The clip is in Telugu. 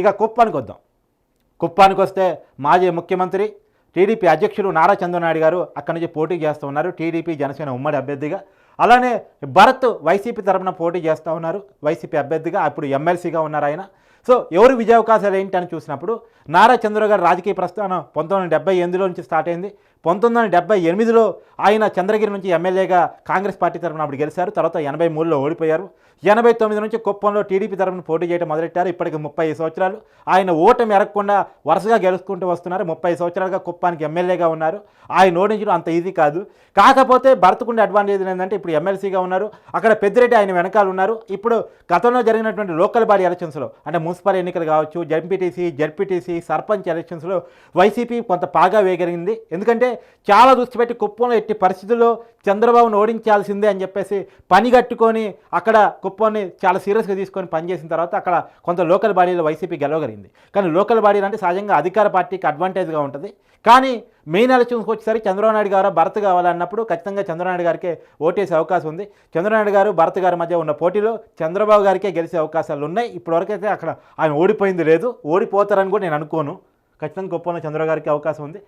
ఇక కుప్పానికి వద్దాం. కుప్పానికి వస్తే మాజీ ముఖ్యమంత్రి టీడీపీ అధ్యక్షుడు నారా చంద్రనాయుడు గారు అక్కడి నుంచి పోటీ చేస్తూ ఉన్నారు. టీడీపీ జనసేన ఉమ్మడి అభ్యర్థిగా అలానే భరత్ వైసీపీ తరఫున పోటీ చేస్తూ ఉన్నారు. వైసీపీ అభ్యర్థిగా అప్పుడు ఎమ్మెల్సీగా ఉన్నారు ఆయన. సో ఎవరు విజయ అవకాశాలు ఏంటి అని చూసినప్పుడు నారా చంద్ర గారు రాజకీయ ప్రస్థానం పంతొమ్మిది వందల డెబ్బై ఎనిమిదిలో నుంచి స్టార్ట్ అయింది. పంతొమ్మిది వందల డెబ్బై ఎనిమిదిలో ఆయన చంద్రగిరి నుంచి ఎమ్మెల్యేగా కాంగ్రెస్ పార్టీ తరఫున అప్పుడు గెలిచారు. తర్వాత ఎనభై మూడులో ఓడిపోయారు. ఎనభై తొమ్మిది నుంచి కుప్పంలో టీడీపీ తరఫున పోటీ చేయడం మొదలెట్టారు. ఇప్పటికి ముప్పై సంవత్సరాలు. ఆయన ఓటమి ఎరగకుండా వరుసగా గెలుచుకుంటూ వస్తున్నారు. ముప్పై సంవత్సరాలుగా కుప్పానికి ఎమ్మెల్యేగా ఉన్నారు. ఆయన ఓడించడం అంత ఈజీ కాదు. కాకపోతే భరతకుండే అడ్వాంటేజ్ ఏంటంటే ఇప్పుడు ఎమ్మెల్సీగా ఉన్నారు. అక్కడ పెద్దిరెడ్డి ఆయన వెనకాల ఉన్నారు. ఇప్పుడు గతంలో జరిగినటువంటి లోకల్ బాడీ ఎలక్షన్స్లో అంటే మున్సిపల్ ఎన్నికలు కావచ్చు జడ్పీటీసీ జడ్పీటీసీ సర్పంచ్ ఎలక్షన్స్లో వైసీపీ కొంత పాగా వేయగలిగింది ఎందుకంటే చాలా దృష్టి పెట్టి కుప్పంలో ఎట్టి పరిస్థితుల్లో చంద్రబాబును ఓడించాల్సిందే అని చెప్పేసి పని కట్టుకొని అక్కడ కుప్పాన్ని చాలా సీరియస్గా తీసుకొని పనిచేసిన తర్వాత అక్కడ కొంత లోకల్ బాడీలో వైసీపీ గెలవగలిగింది. కానీ లోకల్ బాడీలు అంటే సహజంగా అధికార పార్టీకి అడ్వాంటేజ్గా ఉంటుంది. కానీ మెయిన్ ఎలక్షన్స్కి వచ్చేసరికి చంద్రబాబు నాయుడు గారు భరత్ కావాలన్నప్పుడు ఖచ్చితంగా చంద్రనాయుడు గారికే గారికి ఓటేసే అవకాశం ఉంది. చంద్రనాయుడు గారు భరత్ గారి మధ్య ఉన్న పోటీలో చంద్రబాబు గారికే గెలిచే అవకాశాలు ఉన్నాయి. ఇప్పటివరకైతే అక్కడ ఆయన ఓడిపోయింది లేదు. ఓడిపోతారని కూడా నేను అనుకోను. ఖచ్చితంగా గొప్ప చంద్రబాబు గారికి అవకాశం ఉంది.